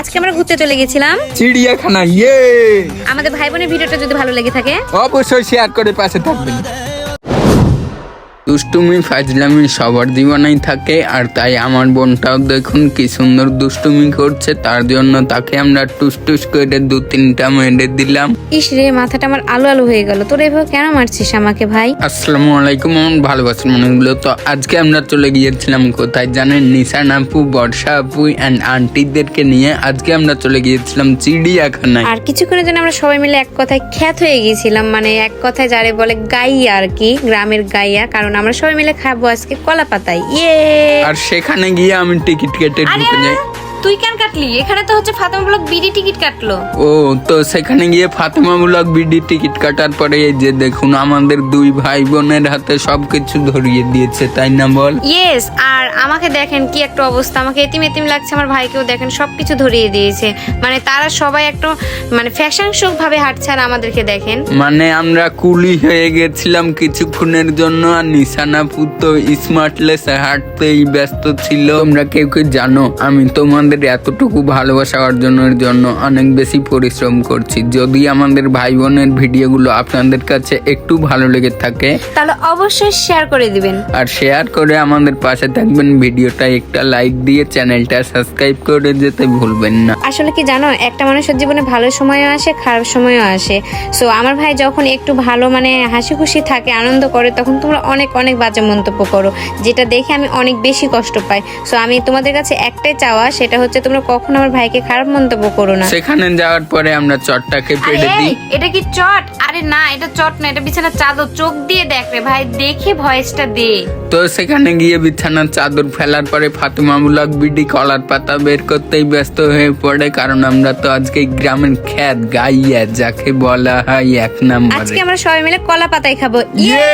আজকে আমরা ঘুরতে চলে গেছিলাম। চিড়িয়াখানা ইয়ে আমাদের ভাই বোনের ভিডিওটা যদি ভালো লেগে থাকে। অবশ্যই শেয়ার করে পাশে থাকবেন। দুষ্টুমি ফাজলামি সবার জীবনেই থাকে আর তাই আমার বোনটাও দেখুন কি সুন্দর দুষ্টুমি করছে। তার জন্য তাকে আমরা টুস টুস করে দু তিনটা মেরে দিলাম। ইস রে মাথাটা আমার আলো আলো হয়ে গেল। তোর এভাবে কেন মারছিস আমাকে ভাই? আসসালামু আলাইকুম আমার ভালোবাসার মনেগুলো তো আজকে আমরা চলে গিয়েছিলাম কোথায় জানেন? নিশান আপু বর্ষা আপু অ্যান্ড আন্টিদেরকে নিয়ে আজকে আমরা চলে গিয়েছিলাম চিড়িয়াখানায়। আর কিছুক্ষণের জন্য আমরা সবাই মিলে এক কথায় খ্যাত হয়ে গিয়েছিলাম। মানে এক কথায় যারে বলে গাইয়া আর কি গ্রামের গাইয়া কারণ আমরা সবাই মিলে খাব আজকে কলা পাতায় ইয়ে! আর সেখানে গিয়ে আমি টিকিট কেটে ঢুকে যাই। তুই কেন কাটলি? এখানে তো হচ্ছে ফাতেমা ব্লক বিডি টিকিট কাটলো। ও তো সেখানে গিয়ে ফাতেমা ব্লক বিডি টিকিট কাটার পরে এই যে দেখুন আমাদের দুই ভাই বোনের হাতে সবকিছু ধরিয়ে দিয়েছে তাই না বল? ইয়েস আর আমাকে দেখেন কি একটা অবস্থা। আমাকে এতিম এতিম লাগছে আমার ভাইকেও দেখেন সবকিছু ধরিয়ে দিয়েছে। মানে তারা সবাই একটু মানে ফ্যাশন শোক ভাবে হাঁটছে আর আমাদেরকে দেখেন। মানে আমরা কুলি হয়ে গেছিলাম কিছুক্ষণের জন্য আর নিশানা তো স্মার্টলেস হাঁটতেই ব্যস্ত ছিল। তোমরা কেউ কেউ জানো আমি তোমাদের এতটুকু ভালোবাসা অর্জনের জন্য অনেক বেশি পরিশ্রম করছি। যদি আমাদের ভাই বোনের ভিডিওগুলো আপনাদের কাছে একটু ভালো লেগে থাকে তাহলে অবশ্যই শেয়ার করে দিবেন। আর শেয়ার করে আমাদের পাশে থাকবেন। ভিডিওটা একটা লাইক দিয়ে চ্যানেলটা সাবস্ক্রাইব করে যেতে ভুলবেন না। আসলে কি জানো একটা মানুষের জীবনে ভালো সময়ও আসে খারাপ সময়ও আসে। সো আমার ভাই যখন একটু ভালো মানে হাসি খুশি থাকে আনন্দ করে তখন তোমরা অনেক অনেক বাজে মন্তব্য করো। যেটা দেখে আমি অনেক বেশি কষ্ট পাই। সো আমি তোমাদের কাছে একটাই চাওয়া সেটা হচ্ছে তোমরা কখনো আমার ভাইকে খারাপ মন্তব্য করো না। সেখানে যাওয়ার পরে আমরা চটটাকে পেড়ে দিই। এটা কি চট? আরে না এটা চট না এটা বিছানা চাদর। চোখ দিয়ে দেখ রে ভাই দেখে ভয়েসটা দে। তো সেখানে গিয়ে বিছানার চাদর ফেলার পরে ফাতেমা ব্লক বিডি কলার পাতা বের করতেই ব্যস্ত হয়ে পড়ে কারণ আমরা তো আজকে গ্রামের খ্যাত গাইয়া যাকে বলা হয় এক নম্বরে। আজকে আমরা সবাই মিলে কলা পাতায় খাব। ইয়ে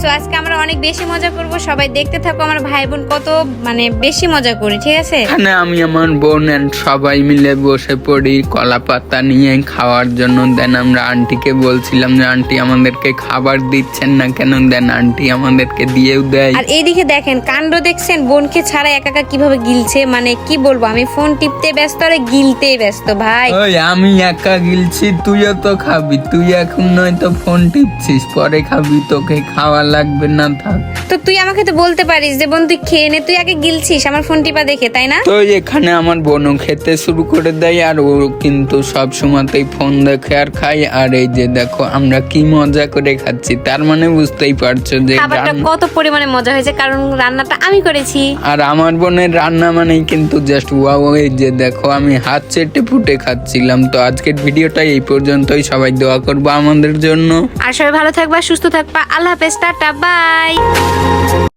সো আজকে আমরা অনেক বেশি মজা করব। সবাই দেখতে থাকো আমার ভাই বোন কত মানে বেশি মজা করি ঠিক আছে? এখানে আমি আমার বোন সবাই মিলে বসে পড়ি কলা পাতা নিয়ে খাওয়ার জন্য। দেন আমরা আন্টিকে বলছিলাম যে আন্টি আমাদেরকে খাবার দিচ্ছেন না কেন? দেন আন্টি আমাদেরকে দিয়েও দেয়। আর এইদিকে দেখেন কাণ্ড দেখছেন বোনকে ছাড়া একা একা কীভাবে গিলছে? মানে কি বলব আমি ফোন টিপতে ব্যস্ত আর গিলতে ব্যস্ত ভাই। ওই আমি একা গিলছি তুইও তো খাবি তুই এখন নয়তো ফোন টিপছিস পরে খাবি তোকে খাওয়া লাগবে না থাক। তো তুই আমাকে তো বলতে পারিস যে বোন তুই খেয়ে নে তুই আগে গিলছিস আমার ফোন টিপা দেখে তাই না? তো এখানে আমার বোনও খেতে শুরু করে দেয় আর ও কিন্তু সব সময়তেই ফোন দেখে আর খাই আর এই যে দেখো আমরা কি মজা করে খাচ্ছি তার মানে বুঝতেই পারছ যে খাবারটা কত পরিমাণে মজা হয়েছে কারণ রান্নাটা আমি করেছি। আর আমার বোনের রান্না মানেই কিন্তু জাস্ট ওয়াও এই যে দেখো আমি হাত চেটে ফুটে খাচ্ছিলাম। তো আজকের ভিডিওটা এই পর্যন্তই সবাই দোয়া করব আমাদের জন্য। আর সবাই ভালো থাকবা সুস্থ থাকবা আল্লাহ হাফেজ টাটা বাই।